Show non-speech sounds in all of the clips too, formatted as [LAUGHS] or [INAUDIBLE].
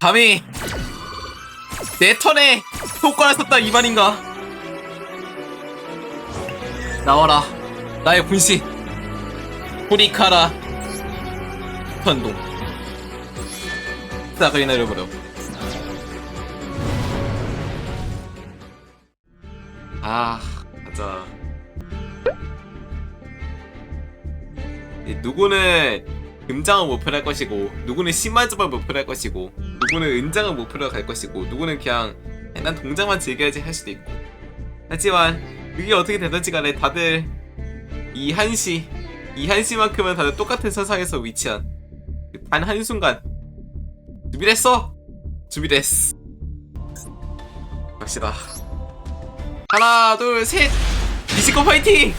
감히 내 턴에 효과를 썼다 이 말인가? 나와라. 나의 분신 후리카라. 현동. 싹을 내려버려. 아 가자. 이 누구는 금장을 목표로 할 것이고 누구는 10만점을 목표로 할 것이고 누구는 은장을 목표로 갈 것이고 누구는 그냥 난 동장만 즐겨야지 할 수도 있고. 하지만 그게 어떻게 되든지 간에 다들 이 한시 이 한시만큼은 다들 똑같은 세상에서 위치한 단 한순간. 준비됐어? 준비됐어. 갑시다. 하나 둘셋! 미식코 파이팅!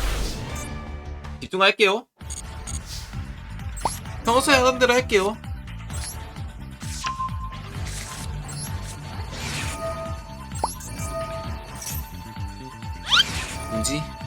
집중할게요. 평소에 하던 대로 할게요 뭔지?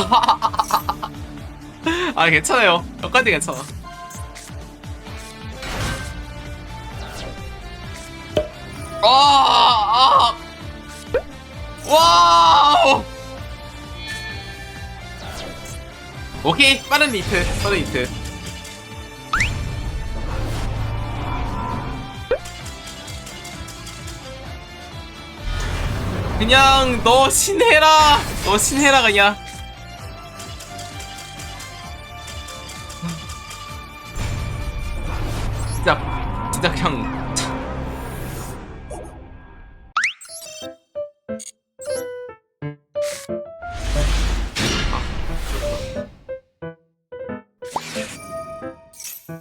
[LAUGHS] 아, 괜찮아요. 여기까지 괜찮아. 아, 아. 와우. 오케이, 빠른 리트, 빠른 리트. 그냥 너 신해라 너 신해라 그냥 진짜 진짜 그냥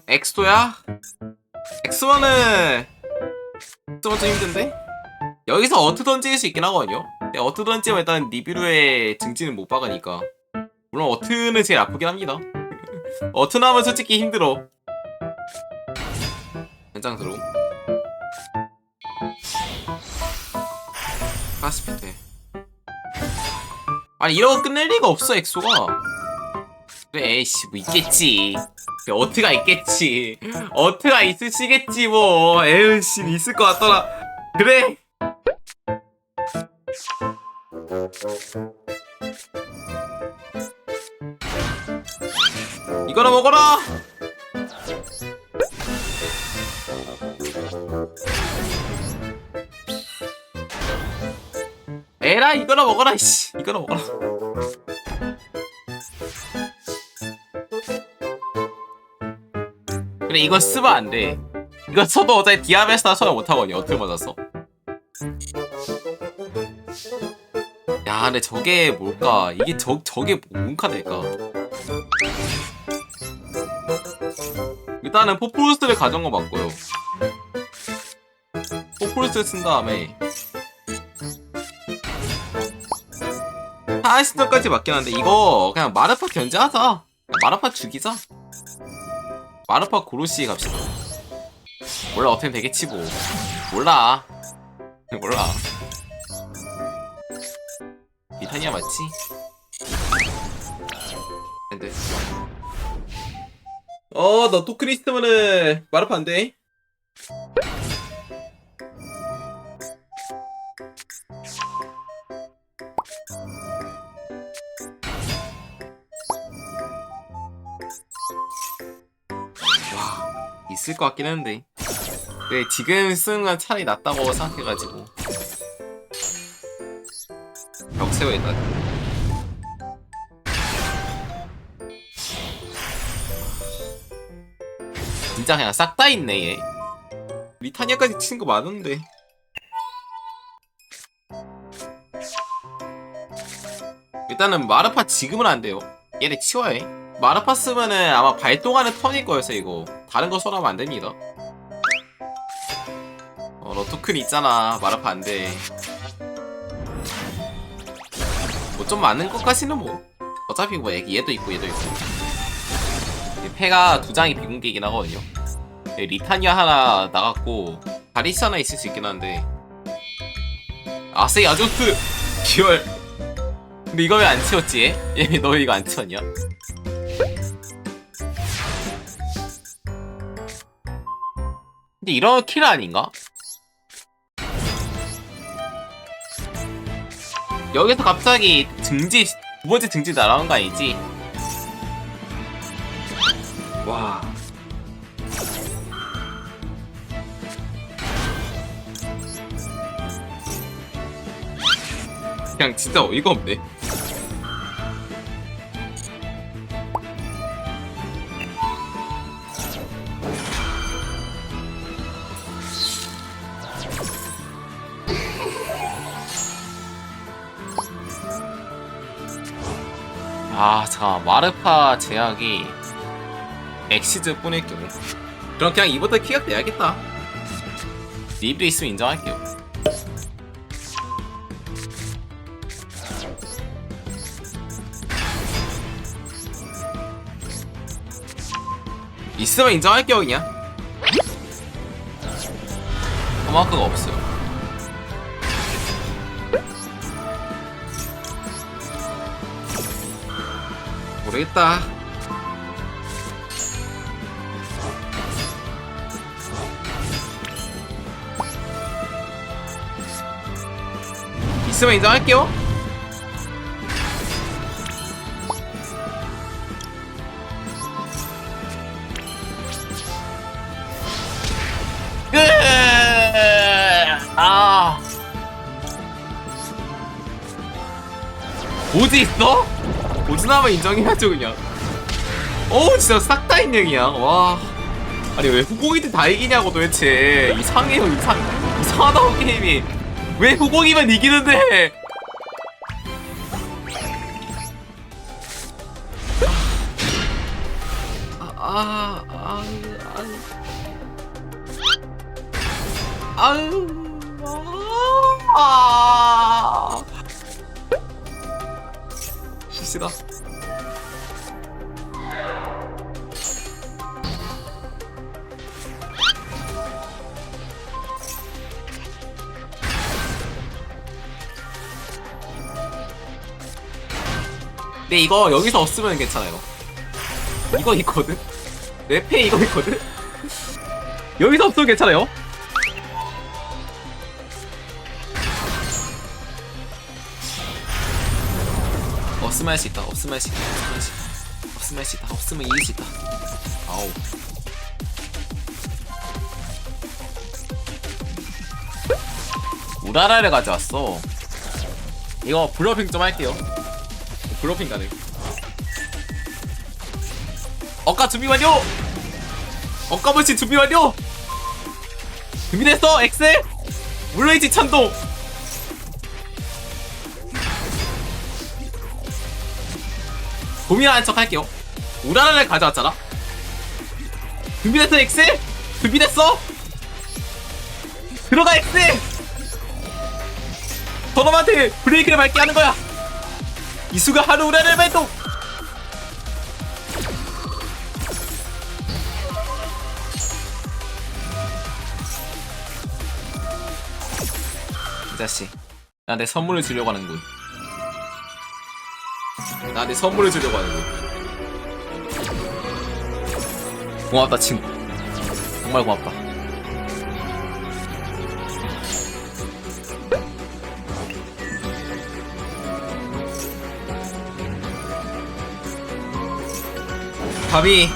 엑스토야? 엑스원은 엑스원 좀 힘든데? 여기서 어트 던질 수 있긴 하거든요. 근데 어트 던지면 일단 니비루의 증진을 못 박으니까. 물론 어트는 제일 아프긴 합니다. [LAUGHS] 어트 나면 솔직히 힘들어. 현장스러워. 가스피트. 아니 이러고 끝낼 리가 없어 엑소가. 그래 에이씨 뭐 있겠지. 그래, 어트가 있겠지. 어트가 있으시겠지 뭐. 에이씨 있을 것 같더라. 그래. 이거나 먹어라. 에라 이거나 먹어라 씨. 이거나 먹어라. 그래 이거 쓰면 안돼. 이거 써도 어차피 디아베스타 소용 못하거든요. 어떻게 맞았어 야 근데 저게 뭘까? 이게 저, 저게 뭔 카드일까? 일단은 포프루스를 가져온 거 맞고요. 포프루스 쓴 다음에 하이스턴까지 한데 이거 그냥 마르파 견제하자. 마르파 죽이자. 마르파 고로시 갑시다. 몰라 어떻게 되겠지 뭐. 몰라. [LAUGHS] 몰라. 비타니아 맞지? 안돼 어너 토크리스트면은 마르파 안돼 있을 것 같긴 한데. 네 지금 쓰는 건 차라리 낫다고 생각해가지고. 벽 세워야겠다. 진짜 그냥 싹 다 있네 얘. 리타니아까지 치는 거 많은데. 일단은 마르파 지금은 안 돼요. 얘네 치워야 해. 마르파 쓰면은 아마 발동하는 턴일 거였어 이거 다른 거 손하면 안 됩니다. 어, 러토큰 있잖아. 마라파 안 돼. 뭐 좀 많은 것까지는 뭐. 어차피 뭐 얘- 얘도 있고 얘도 있고. 이 패가 두 장이 비공개이긴 하거든요. 네, 리타니아 하나 나갔고 다리스 하나 있을 수 있긴 한데. 아세이 아조트 [LAUGHS] 기월. 근데 이거 왜 안 치웠지? 얘? 얘너 이거 안 치웠냐? 근데 이런 킬 아닌가? 여기서 갑자기 등지 두 번째 등지 날아온 거 아니지? 와. 그냥 진짜 어이가 없네. 아, 잠깐 마르파 제약이 엑시즈 뿐일 경우. 그럼 그냥 이부터 키가 돼야겠다. 리뷰 있으면 인정할게요. 있으면 인정할게요 그냥. 토마크가 없어요. 모르겠다. 있으면 인정할게요. 으- 아. 오지 있어? 오지나면 인정해야죠 그냥. 어우 진짜 싹 다 인정이야. 와. 아니 왜 후공이들 다 이기냐고 도대체 이상해요 이상 이상하다고 게임이 왜 후공이면 이기는데? 아, 아, 아, 아유, 아, 근데 이거 여기서 없으면 괜찮아요. 이거 있거든? 랩페 이거 있거든? 여기서 없으면 괜찮아요. 없으면 할 수 있다. 없으면 할 수 있다. 없으면 할 수 있다. 없으면 할 수 있다. 없으면 이길 수 있다. 아우. 우라라를 가져왔어. 이거 블러핑 좀 할게요. 블러핑 가능. 어까 준비 완료! 어까 벌시 준비 완료! 준비됐어, 엑셀! 물레이지 찬동! 고민하는 척 할게요. 우라라를 가져왔잖아? 준비됐어, 엑셀! 준비됐어! 들어가, 엑셀! 저놈한테 브레이크를 밟게 하는 거야! 이수가 하루 우라를 발동! 이 자식 나한테 선물을 주려고 하는군. 나한테 선물을 주려고 하는군. 고맙다 친구. 정말 고맙다 밤이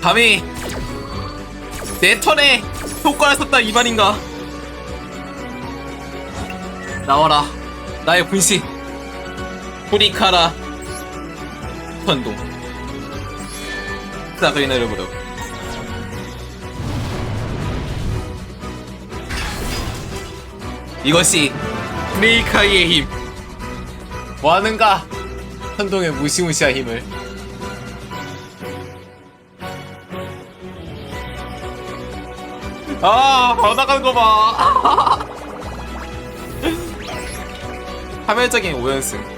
밤이 내 턴에 효과를 썼다 이 말인가? 나와라 나의 분신 후리카라 천동. 사그리나 이름으로 이것이 브레이카이의 힘. 뭐하는가? 천동의 무시무시한 힘을 아 바로 나가는 거 봐. 파멸적인 5연승